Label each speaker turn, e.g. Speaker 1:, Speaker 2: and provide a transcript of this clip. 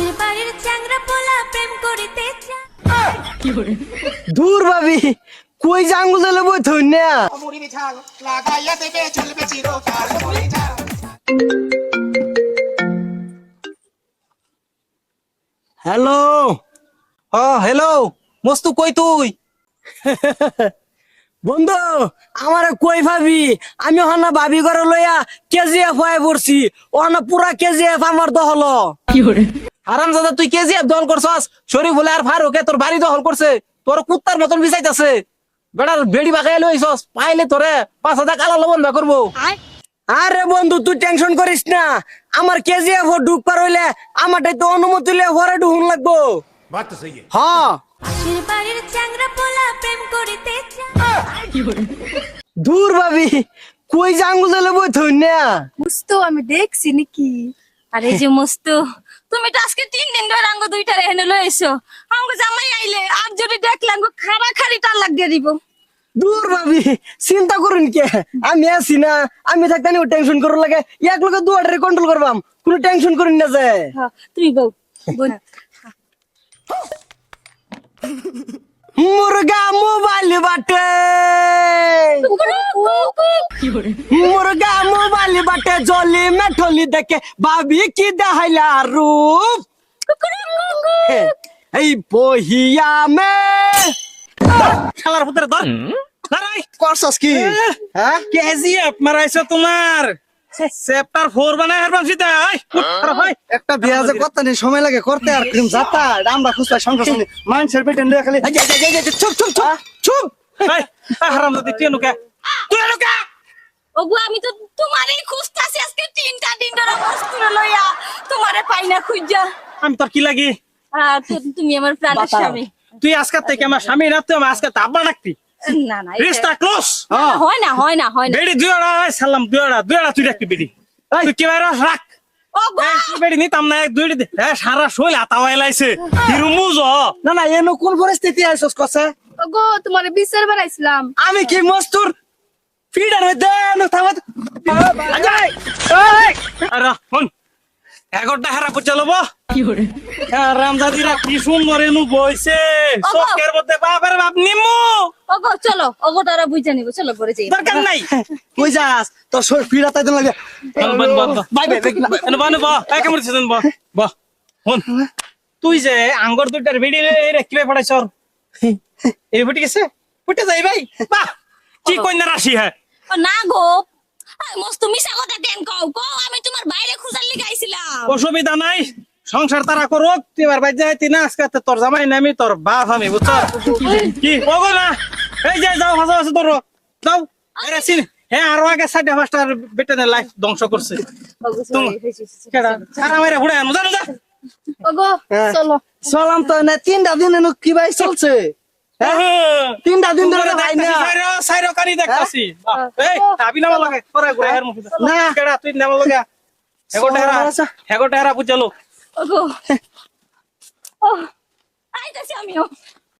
Speaker 1: পাশের বাড়ির চ্যাংরা পোলা প্রেম করিতে
Speaker 2: দূর ভাবি কই যে আঙ্গুল দিলে বই
Speaker 3: লাগাইয়া দেবে চলবে চিরকাল
Speaker 2: হ্যালো।
Speaker 4: হ হ্যালো। মস্তু কই তুই?
Speaker 2: বন্ধু আমারে কই ভাবি? আমি হনা ভাবি ঘরে লইয়া কেজিএফ হয়ে পড়ছি। ওনা পুরা কেজিএফ আমার দহল
Speaker 4: হারাম দাদা তুই কেজিএফ দল করছস? শরীফ হলে আর ফারুকে তোর বাড়ি দখল করছে। তোর কুত্তার মতন বিচাইতাছে বেড়ার বেড়ি বাঁকাই লইছস পাইলে তোরে পাঁচ হাজার কালা লবণ বা করব
Speaker 2: আরে বন্ধু তুই টেনশন করিস না। আমার কেজিএফ ও ডুব পার হইলে আমারটাই তো অনুমতি হলে হরে ডুহুন লাগবো। হ্যাঁ দূর ভাবি কই যে আঙ্গুল বই থই না
Speaker 5: মুস্তু আমি দেখছি নাকি। আরে যে মুস্তু তুমি তো আজকে তিন দিন ধরে আঙ্গ দুইটা রেহেনে লইছো আঙ্গ জামাই আইলে আর যদি দেখলে আঙ্গ খাড়া খাড়ি টান লাগিয়ে দিব।
Speaker 2: দূর ভাবি চিন্তা করুন কে? আমি আছি না আমি থাকতে নিও টেনশন করুন লাগে। এক লোকে দুয়ারে কন্ট্রোল করবাম কোনো টেনশন করুন না যে।
Speaker 5: হ্যাঁ, তুমি বউ
Speaker 2: মুরগা মোবাইল বাটে। মুরগা বাটে জলি মেঠলি দেখে ভাবি কি দেখাইলা রূপ? এই বহিয়া মে।
Speaker 4: শালার পুত্রে ধর
Speaker 2: করছস কি? হ্যাঁ?
Speaker 4: মারাইছো তোমার? চ্যাপ্টার 4 বানাই হারবাম সিধা আই আরে ভাই
Speaker 2: একটা বিয়া যে কত নেই সময় লাগে করতে আর ক্রিম আমরা খুশি সঙ্গে মানুষের পেটে নিয়ে খালি চুপ চুপ চুপ। চুপ
Speaker 4: হারাম দাদি তুই নুকা তুই নুকা
Speaker 5: ওগো আমি তো তোমারই খুঁজতাছি আজকে তিনটা দিন ধরে মুস্তো লইয়া। তোমারে পাই না খুঁজা।
Speaker 4: আমি তোর কি লাগি?
Speaker 5: তুমি আমার প্রাণের স্বামী।
Speaker 4: তুই আজকে থেকে আমার স্বামী না তুই আমার আজকে আব্বা ডাকতি।
Speaker 5: না না
Speaker 4: রিস্তা ক্লোজ
Speaker 5: হয় না হয় না হয় না।
Speaker 4: বেড়ি দুইটা সালাম দুইটা দুইটা তুই রাখবি বেড়ি। তুই কি বাইরে রাখ।
Speaker 5: ওগো!
Speaker 4: এই, তুই বেড়ি নিতাম না সারা শৈল লাইছে।
Speaker 2: না না এনো কোন পরিস্থিতি আইছস কসে।
Speaker 5: ওগো তোমার বিচার বানাইছিলাম।
Speaker 2: আমি কি মস্তুর? ফিডার হইতে নো থামত
Speaker 4: আরে হন এগারোটা হেরা পুচে লব রামদাদিরা কি সুন্দর এনু বইছে। চকের মধ্যে বাপের বাপ নিমু
Speaker 5: ওগো চলো ওগো তারা বুঝে নিব চলো পরে যাই।
Speaker 4: দরকার নাই।
Speaker 2: কই যাস? তোর শরীর ফিডা তাইতে লাগে।
Speaker 4: বন।
Speaker 2: বাই বাই
Speaker 4: এনে বানে বা এই কেমন ছিলেন বা বা হন তুই যে আঙ্গর দুইটার বেড়ি রে কীভাবে পড়াইছ? এই ফুটি গেছে? ফুটে যাই ভাই। বাহ! কি কন্যা রাশি হ্যাঁ
Speaker 5: না গো। মস্ত মিশা কথা কেন কও? কও আমি তোমার বাইরে খুঁজার লিগে আইছিলাম।
Speaker 4: অসুবিধা নাই সংসার তারা করুক এবার বাইর যাই না আজকে তো তোর জামাই না আমি তোর বাপ আমি বুঝছ? কি ওগো না এই যে যাও হাসা হাসা তোর যাও আরে সিন হ্যাঁ আরও আগে ফাস্টার বেটেনের লাইফ ধ্বংস করছে। সারা মেরে ঘুরে আনো জানো যা।
Speaker 5: ওগো চলো।
Speaker 2: চলাম তো না তিনটা দিন এনো কি ভাই চলছে তিনটা দিন
Speaker 4: কানি দেখতাছি। এই আবি নামা লাগে। পরে গোহের হের মুখে।
Speaker 2: না।
Speaker 4: কেডা তুই নামা লাগে। হেগো টেরা হেগো টেরা বুঝলো।
Speaker 5: ওগো। ও আইতাছি আমিও।